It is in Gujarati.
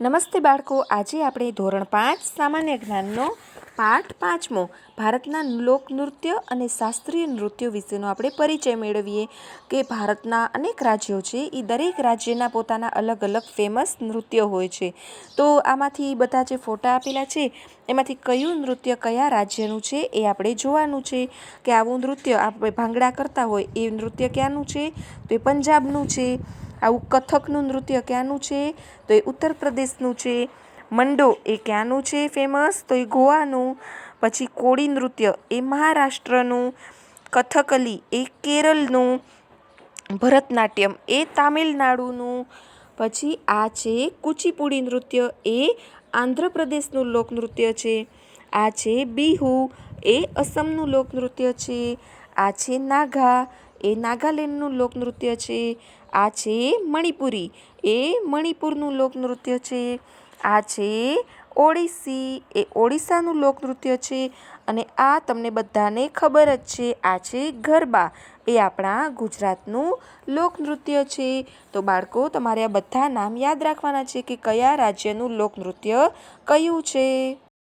નમસ્તે બાળકો, આજે આપણે ધોરણ પાંચ, સામાન્ય જ્ઞાનનો પાઠ પાંચમો, ભારતના લોકનૃત્ય અને શાસ્ત્રીય નૃત્યો વિશેનો આપણે પરિચય મેળવીએ કે ભારતના અનેક રાજ્યો છે એ દરેક રાજ્યના પોતાના અલગ અલગ ફેમસ નૃત્યો હોય છે. તો આમાંથી બધા જે ફોટા આપેલા છે, એમાંથી કયું નૃત્ય કયા રાજ્યનું છે, એ આપણે જોવાનું છે કે આવું નૃત્ય આપણે ભાંગડા કરતા હોય, એ નૃત્ય ક્યાંનું છે, તો એ પંજાબનું છે આવું કથકનું નૃત્ય ક્યાંનું છે? તો એ ઉત્તર પ્રદેશનું છે. મંડો એ ક્યાંનું છે ફેમસ તો એ ગોવાનું. પછી કોળી નૃત્ય એ મહારાષ્ટ્રનું. કથકલી એ કેરળનું. ભરતનાટ્યમ એ તામિલનાડુનું. પછી આ છે કુચીપુડી નૃત્ય એ આંધ્રપ્રદેશનું લોકનૃત્ય છે. આ છે બિહુ એ અસમનું લોકનૃત્ય છે. આ છે નાગા. એ નાગાલેન્ડનું લોકનૃત્ય છે, આ છે મણિપુરી. એ મણિપુરનું લોકનૃત્ય છે, આ છે ઓડિસી. એ ઓડિશાનું લોકનૃત્ય છે અને આ તમને બધાને ખબર જ છે, આ છે ગરબા. એ આપણા ગુજરાતનું લોકનૃત્ય છે. તો બાળકો, તમારે આ બધા નામ યાદ રાખવાના છે કે કયા રાજ્યનું લોકનૃત્ય કયું છે?